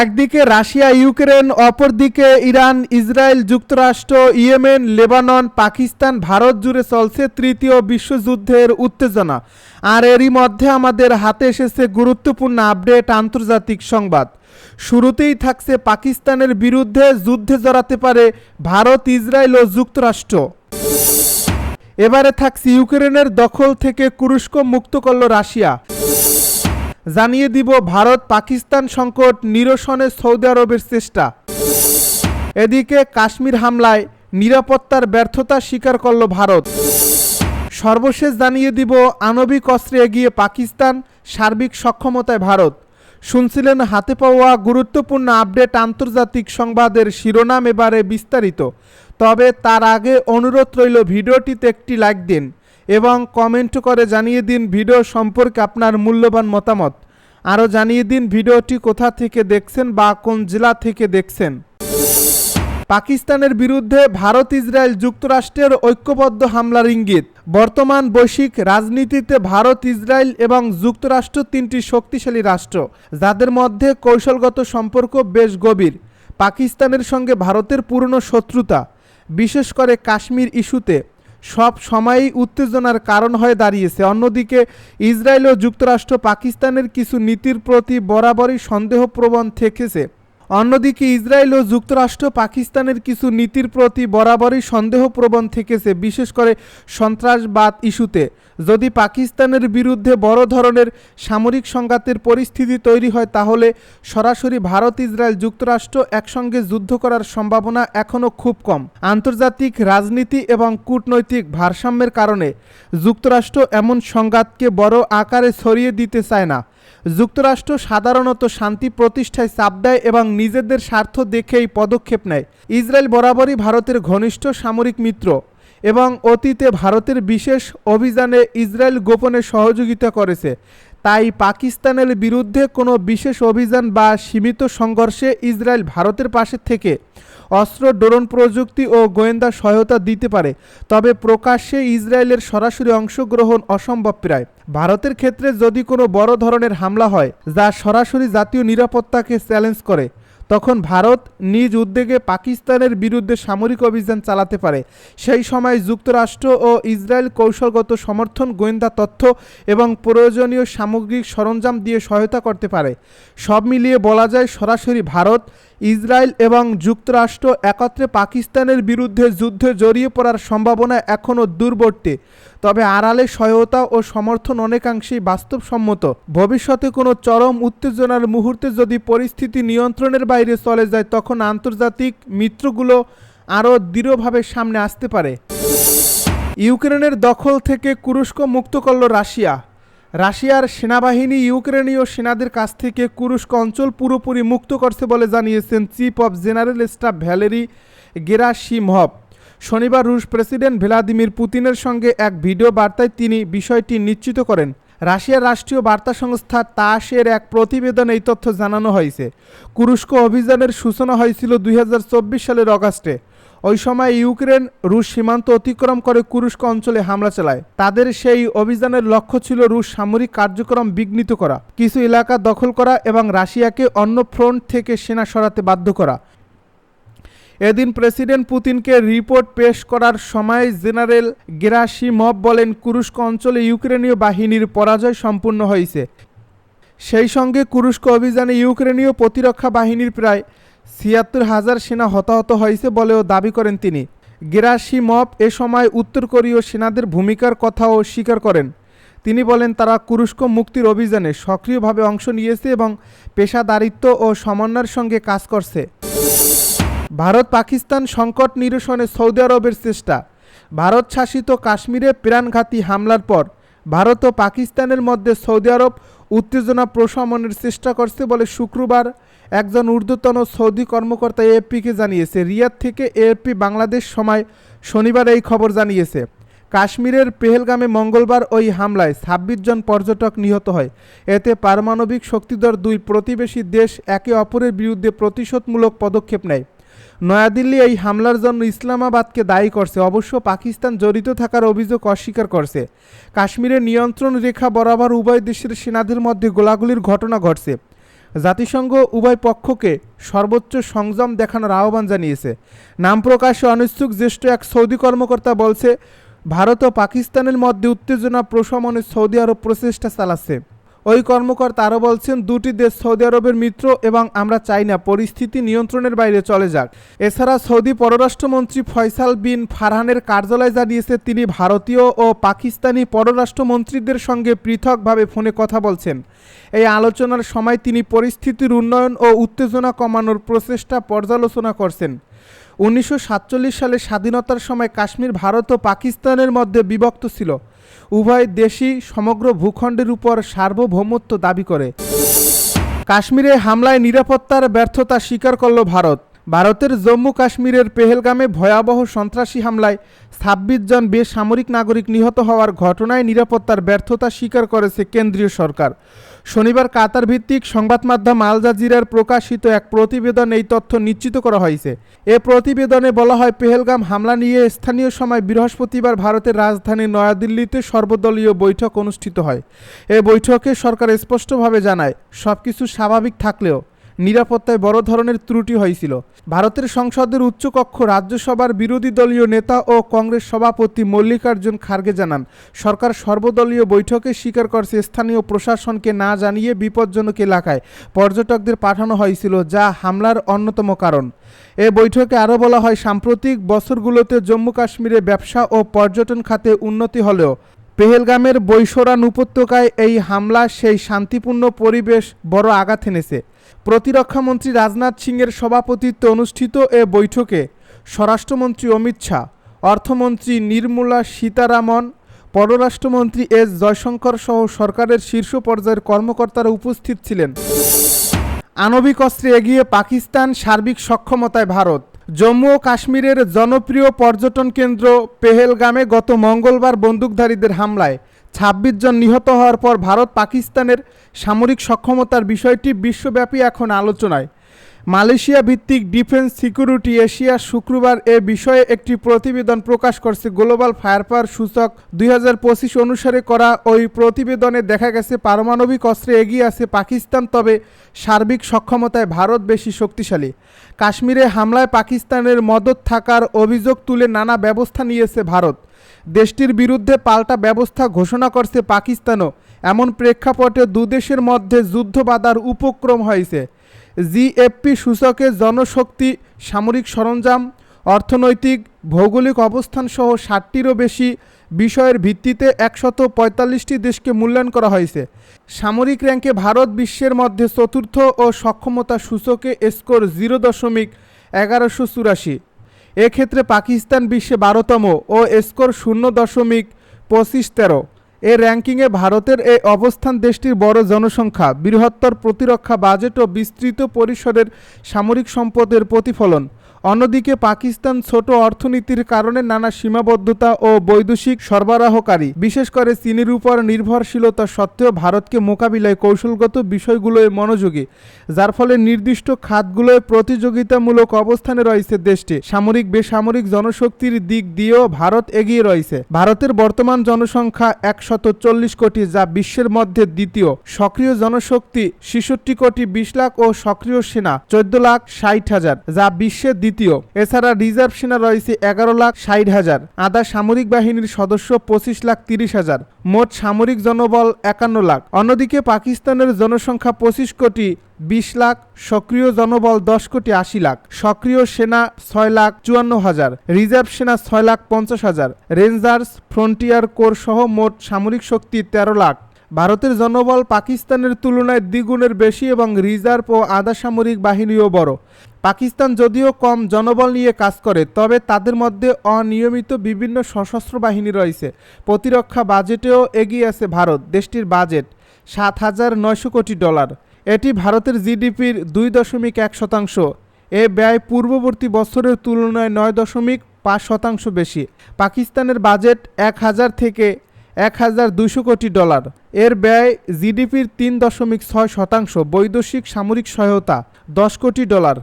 একদিকে Russia, Ukraine, অপরদিকে Iran, Israel, যুক্তরাষ্ট্র, ইয়েমেন, লেবানন, পাকিস্তান, ভারত জুড়ে চলছে তৃতীয় বিশ্বযুদ্ধের উত্তেজনা। আর এরই মধ্যে আমাদের হাতে এসেছে গুরুত্বপূর্ণ আপডেট, আন্তর্জাতিক সংবাদ। শুরুতেই থাকছে পাকিস্তানের বিরুদ্ধে যুদ্ধে জড়াতে পারে ভারত, ইসরায়েল ও যুক্তরাষ্ট্র। এবারে থাকছে ইউক্রেনের দখল থেকে কুরস্ক মুক্ত করল রাশিয়া। জানিয়ে দিব ভারত পাকিস্তান সংকট নিরসনে সৌদি আরবের চেষ্টা। এদিকে কাশ্মীর হামলায় নিরাপত্তার ব্যর্থতা স্বীকার করল ভারত। সর্বশেষ জানিয়ে দিব আণবিক অস্ত্রে এগিয়ে পাকিস্তান সার্বিক সক্ষমতায় ভারত। শুনছিলেন হাতে পাওয়া গুরুত্বপূর্ণ আপডেট আন্তর্জাতিক সংবাদের শিরোনাম এবারে বিস্তারিত। তবে তার আগে অনুরোধ রইল ভিডিওটিতে একটি লাইক দিন। এবং কমেন্ট করে জানিয়ে দিন ভিডিও সম্পর্কে আপনার মূল্যবান মতামত। আরও জানিয়ে দিন ভিডিওটি কোথা থেকে দেখছেন বা কোন জেলা থেকে দেখছেন। পাকিস্তানের বিরুদ্ধে ভারত ইসরায়েল যুক্তরাষ্ট্রের ঐক্যবদ্ধ হামলার ইঙ্গিত। বর্তমান বৈশ্বিক রাজনীতিতে ভারত ইসরায়েল এবং যুক্তরাষ্ট্র তিনটি শক্তিশালী রাষ্ট্র, যাদের মধ্যে কৌশলগত সম্পর্ক বেশ গভীর। পাকিস্তানের সঙ্গে ভারতের পুরনো শত্রুতা, বিশেষ করে কাশ্মীর ইস্যুতে। সব সময়ই উত্তেজনার কারণ হয়ে দাঁড়িয়েছে। অন্যদিকে, ইসরায়েল ও যুক্তরাষ্ট্র পাকিস্তানের কিছু নীতির প্রতি বরাবরই সন্দেহপ্রবণ থেকেছে। অন্যদিকে ইসরায়েল ও যুক্তরাষ্ট্র পাকিস্তানের কিছু নীতির প্রতি বরাবরই সন্দেহপ্রবণ থেকেছে, বিশেষ করে সন্ত্রাসবাদ ইস্যুতে। যদি পাকিস্তানের বিরুদ্ধে বড় ধরনের সামরিক সংঘাতের পরিস্থিতি তৈরি হয়, তাহলে সরাসরি ভারত, ইসরায়েল, যুক্তরাষ্ট্র একসঙ্গে যুদ্ধ করার সম্ভাবনা এখনও খুব কম। আন্তর্জাতিক রাজনীতি এবং কূটনৈতিক ভারসাম্যের কারণে যুক্তরাষ্ট্র এমন সংঘাতকে বড় আকারে ছড়িয়ে দিতে চায় না। যুক্তরাষ্ট্র সাধারণত শান্তি প্রতিষ্ঠায় চাপ দেয় এবং নিজেদের স্বার্থ দেখেই পদক্ষেপ নেয়। ইসরায়েল বরাবরই ভারতের ঘনিষ্ঠ সামরিক মিত্র এবং অতীতে ভারতের বিশেষ অভিযানে ইসরায়েল গোপনে সহযোগিতা করেছে। তাই পাকিস্তানের বিরুদ্ধে কোনো বিশেষ অভিযান বা সীমিত সংঘর্ষে ইসরায়েল ভারতের পাশে থেকে অস্ত্র, ড্রোন প্রযুক্তি ও গোয়েন্দা সহায়তা দিতে পারে। তবে প্রকাশ্যে ইসরায়েলের সরাসরি অংশগ্রহণ অসম্ভব প্রায়। ভারতের ক্ষেত্রে যদি কোনো বড় ধরনের হামলা হয়, যা সরাসরি জাতীয় নিরাপত্তাকে চ্যালেঞ্জ করে তখন ভারত নিজ উদ্যোগে পাকিস্তানের বিরুদ্ধে সামরিক অভিযান চালাতে পারে। সেই সময় যুক্তরাষ্ট্র ও ইসরায়েল কৌশলগত সমর্থন, গোয়েন্দা তথ্য এবং প্রয়োজনীয় সামগ্রিক সরঞ্জাম দিয়ে সহায়তা করতে পারে। সব মিলিয়ে বলা যায় সরাসরি ভারত ইসরায়েল এবং যুক্তরাষ্ট্র একত্রে পাকিস্তানের বিরুদ্ধে যুদ্ধে জড়িয়ে পড়ার সম্ভাবনা এখনও দূরবর্তী। তবে আড়ালে সহায়তা ও সমর্থন অনেকাংশেই বাস্তবসম্মত। ভবিষ্যতে কোনো চরম উত্তেজনার মুহূর্তে যদি পরিস্থিতি নিয়ন্ত্রণের বাইরে চলে যায়, তখন আন্তর্জাতিক মিত্রগুলো আরও দৃঢ়ভাবে সামনে আসতে পারে। ইউক্রেনের দখল থেকে কুরস্ক মুক্ত করল রাশিয়া। রাশিয়ার সেনাবাহিনী ইউক্রেনীয় সেনাদের কাছ থেকে কুরুস্ক অঞ্চল পুরোপুরি মুক্ত করছে বলে জানিয়েছেন chief of general staff Valery Gerasimov শনিবার রুশ প্রেসিডেন্ট ভ্লাদিমির পুতিনের সঙ্গে এক ভিডিও বার্তায় তিনি বিষয়টি নিশ্চিত করেন। রাশিয়ার রাষ্ট্রীয় বার্তা সংস্থা তাসের এক প্রতিবেদনে এই তথ্য জানানো হয়েছে। কুরস্ক অভিযানের সূচনা হয়েছিল দুই হাজার চব্বিশ সালের অগাস্টে। ওই সময় ইউক্রেন, রুশ সীমান্ত অতিক্রম করে কুরস্ক অঞ্চলে হামলা চালায়। তাদের সেই অভিযানের লক্ষ্য ছিল রুশ সামরিক কার্যক্রম বিঘ্নিত করা, কিছু এলাকা দখল করা এবং রাশিয়াকে অন্য ফ্রন্ট থেকে সেনা সরাতে বাধ্য করা। এদিন প্রেসিডেন্ট পুতিনকে রিপোর্ট পেশ করার সময় জেনারেল গেরাসিমভ বলেন কুরস্ক অঞ্চলে ইউক্রেনীয় বাহিনীর পরাজয় সম্পূর্ণ হয়েছে। সেই সঙ্গে কুরস্ক অভিযানে ইউক্রেনীয় প্রতিরক্ষা বাহিনীর প্রায় ছিয়াত্তর হাজার সেনা হতাহত হয়েছে বলেও দাবি করেন তিনি। গেরাসিমভ এ সময় উত্তর কোরীয় সেনাদের ভূমিকার কথাও স্বীকার করেন। তিনি বলেন, তারা কুরস্ক মুক্তির অভিযানে সক্রিয়ভাবে অংশ নিয়েছে এবং পেশাদারিত্ব ও সমন্বয়ের সঙ্গে কাজ করছে। ভারত পাকিস্তান সংকট নিরসনে সৌদি আরবের চেষ্টা। ভারত শাসিত কাশ্মীরে প্রাণঘাতী হামলার পর ভারত ও পাকিস্তানের মধ্যে সৌদি আরব উত্তেজনা প্রশমনের চেষ্টা করছে বলে শুক্রবার একজন ঊর্ধ্বতন সৌদি কর্মকর্তা এএফপিকে জানিয়েছে, রিয়াদ থেকে এএফপি বাংলাদেশ সময় শনিবার এই খবর জানিয়েছে। কাশ্মীরের পেহেলগামে মঙ্গলবার ওই হামলায় ছাব্বিশ জন পর্যটক নিহত হয়। এতে পারমাণবিক শক্তিধর দুই প্রতিবেশী দেশ একে অপরের বিরুদ্ধে প্রতিশোধমূলক পদক্ষেপ নেয়। নয়াদিল্লি এই হামলার জন্য ইসলামাবাদকে দায়ী করছে, অবশ্য পাকিস্তান জড়িত থাকার অভিযোগ অস্বীকার করছে। কাশ্মীরের নিয়ন্ত্রণ রেখা বরাবর উভয় দেশের সেনাদের মধ্যে গোলাগুলির ঘটনা ঘটছে। জাতিসংঘ উভয় পক্ষকে সর্বোচ্চ সংযম দেখানোর আহ্বান জানিয়েছে। নাম প্রকাশে অনিচ্ছুক জ্যেষ্ঠ এক সৌদি কর্মকর্তা বলছে, ভারত ও পাকিস্তানের মধ্যে উত্তেজনা, প্রশমনে সৌদি আরব প্রচেষ্টা চালাচ্ছে। ওই কর্মকর্তা আরও বলছেন, দুটি দেশ সৌদি আরবের মিত্র এবং আমরা চাই না, পরিস্থিতি নিয়ন্ত্রণের বাইরে চলে যাক। এছাড়া সৌদি পররাষ্ট্রমন্ত্রী ফয়সাল বিন ফারহানের কার্যালয় জানিয়েছে, তিনি ভারতীয় ও পাকিস্তানি পররাষ্ট্রমন্ত্রীদের সঙ্গে পৃথকভাবে ফোনে কথা বলছেন। এই আলোচনার সময় তিনি পরিস্থিতির উন্নয়ন ও উত্তেজনা কমানোর প্রচেষ্টা পর্যালোচনা করছেন। উনিশশো সাতচল্লিশ সালে স্বাধীনতার সময় কাশ্মীর, ভারত ও পাকিস্তানের মধ্যে বিভক্ত ছিল। উভয় দেশই সমগ্র ভূখণ্ডের উপর সার্বভৌমত্ব দাবি করে। কাশ্মীরে হামলায় নিরাপত্তার ব্যর্থতা স্বীকার করল ভারত। ভারতের জম্মু কাশ্মীরের পেহেলগামে ভয়াবহ সন্ত্রাসী হামলায় ছাব্বিশ জন বেসামরিক নাগরিক নিহত হওয়ার ঘটনায় নিরাপত্তার ব্যর্থতা স্বীকার করেছে কেন্দ্রীয় সরকার। শনিবার কাতার ভিত্তিক সংবাদ মাধ্যম আল জাজিরার প্রকাশিত এক প্রতিবেদন এই তথ্য নিশ্চিত করা হয়েছে। এ প্রতিবেদনে বলা হয়, পেহেলগাম হামলা নিয়ে স্থানীয় সময় বৃহস্পতিবার ভারতের রাজধানী নয়াদিল্লিতে সর্বদলীয় বৈঠক অনুষ্ঠিত হয়। এ বৈঠকে সরকার স্পষ্টভাবে জানায়, সবকিছু স্বাভাবিক থাকলেও নিরাপত্তায় বড় ধরনের ত্রুটি হয়েছিল। ভারতের সংসদের উচ্চকক্ষ রাজ্যসভার বিরোধী দলীয় নেতা ও কংগ্রেস সভাপতি মল্লিকার্জুন খার্গে জানান, সরকার সর্বদলীয় বৈঠকে স্বীকার করছে স্থানীয় প্রশাসনকে না জানিয়ে বিপজ্জনক এলাকায় পর্যটকদের পাঠানো হয়েছিল, যা হামলার অন্যতম কারণ। এ বৈঠকে আরও বলা হয়, সাম্প্রতিক বছরগুলোতে জম্মু কাশ্মীরে ব্যবসা ও পর্যটন খাতে উন্নতি হলেও পেহেলগামের বৈশরান উপত্যকায় এই হামলা সেই শান্তিপূর্ণ পরিবেশ বড় আঘাত এনেছে। প্রতিরক্ষামন্ত্রী রাজনাথ সিংয়ের সভাপতিত্বে অনুষ্ঠিত এ বৈঠকে স্বরাষ্ট্রমন্ত্রী অমিত শাহ, অর্থমন্ত্রী নির্মলা সীতারামন, পররাষ্ট্রমন্ত্রী এস জয়শঙ্কর সহ সরকারের শীর্ষ পর্যায়ের কর্মকর্তারা উপস্থিত ছিলেন। আণবিক অস্ত্রে এগিয়ে পাকিস্তান সার্বিক সক্ষমতায় ভারত। জম্মু ও কাশ্মীরের জনপ্রিয় পর্যটন কেন্দ্র পেহেলগামে গত মঙ্গলবার বন্দুকধারীদের হামলায় ছাব্বিশ জন নিহত হওয়ার পর ভারত পাকিস্তানের সামরিক সক্ষমতার বিষয়টি বিশ্বব্যাপী এখন আলোচনায়। মালয়েশিয়া ভিত্তিক ডিফেন্স সিকিউরিটি এশিয়া শুক্রবার এ বিষয়ে একটি প্রতিবেদন প্রকাশ করছে। গ্লোবাল ফায়ার পাওয়ার সূচক দুই হাজার পঁচিশ অনুসারে করা ওই প্রতিবেদনে দেখা গেছে, পারমাণবিক অস্ত্রে এগিয়ে আছে পাকিস্তান, তবে সার্বিক সক্ষমতায় ভারত বেশি শক্তিশালী। কাশ্মীরে হামলায় পাকিস্তানের মদত থাকার অভিযোগ তুলে নানা ব্যবস্থা নিয়েছে ভারত। দেশটির বিরুদ্ধে পাল্টা ব্যবস্থা ঘোষণা করছে পাকিস্তানও। এমন প্রেক্ষাপটে দুদেশের মধ্যে যুদ্ধ বাঁধার উপক্রম হয়েছে। জিএফপি সূচকে জনশক্তি, সামরিক সরঞ্জাম, অর্থনৈতিক, ভৌগোলিক অবস্থান সহ ষাটটিরও বেশি বিষয়ের ভিত্তিতে একশত পঁয়তাল্লিশটি দেশকে মূল্যায়ন করা হয়েছে। সামরিক র্যাঙ্কে ভারত বিশ্বের মধ্যে চতুর্থ ও সক্ষমতা সূচকে স্কোর জিরো দশমিক এগারোশো চুরাশি। এক্ষেত্রে পাকিস্তান বিশ্বে বারোতম ও স্কোর শূন্য দশমিক পঁচিশ তেরো। এ র্যাঙ্কিংয়ে ভারতের এই অবস্থান দেশটির বড় জনসংখ্যা, বৃহত্তর প্রতিরক্ষা বাজেট ও বিস্তৃত পরিসরের সামরিক সম্পদের প্রতিফলন। অন্যদিকে পাকিস্তান ছোট অর্থনীতির কারণে নানা সীমাবদ্ধতা ও বৈদেশিক সরবরাহকারী, বিশেষ করে চীনের উপর নির্ভরশীলতা সত্ত্বেও ভারতকে মোকাবিলায় কৌশলগত বিষয়গুলোয় মনোযোগী, যার ফলে নির্দিষ্ট খাতগুলোয় প্রতিযোগিতামূলক অবস্থানে রয়েছে দেশটি। সামরিক বেসামরিক জনশক্তির দিক দিয়েও ভারত এগিয়ে রয়েছে। ভারতের বর্তমান জনসংখ্যা একশত চল্লিশ কোটি, যা বিশ্বের মধ্যে দ্বিতীয়। সক্রিয় জনশক্তি ছেষট্টি কোটি বিশ লাখ ও সক্রিয় সেনা চোদ্দ লাখ ষাট হাজার, যা বিশ্বের দ্বিতীয়। এছাড়া রিজার্ভ সেনা রয়েছে এগারো লাখ ষাট হাজার। আধা সামরিক বাহিনীর সদস্য পঁচিশ লাখ তিরিশ হাজার। মোট সামরিক জনবল একান্ন লাখ। অন্যদিকে পাকিস্তানের জনসংখ্যা পঁচিশ কোটি, বিশ লাখ, সক্রিয় জনবল দশ কোটি আশি লাখ। সক্রিয় সেনা ছয় লাখ চুয়ান্ন হাজার। রিজার্ভ সেনা ছয় লাখ পঞ্চাশ হাজার। রেঞ্জার্স, ফ্রন্টিয়ার কোর সহ মোট সামরিক শক্তি তেরো লাখ। ভারতের জনবল পাকিস্তানের তুলনায় দ্বিগুণের বেশি এবং রিজার্ভ ও আধা সামরিক বাহিনীও বড়। পাকিস্তান যদিও কম জনবল নিয়ে কাজ করে, তবে তাদের মধ্যে অনিয়মিত বিভিন্ন সশস্ত্র বাহিনী রয়েছে। প্রতিরক্ষা বাজেটেও এগিয়ে আছে ভারত, দেশটির বাজেট সাত হাজার নয়শো কোটি ডলার। এটি ভারতের জিডিপির দুই দশমিক এক শতাংশ। এ ব্যয় পূর্ববর্তী বছরের তুলনায় নয় দশমিক পাঁচ শতাংশ বেশি। পাকিস্তানের বাজেট এক হাজার থেকে এক হাজার দুশো কোটি ডলার। এর ব্যয় জিডিপির তিন দশমিক ছয় শতাংশ, বৈদেশিক সামরিক সহায়তা দশ কোটি ডলার।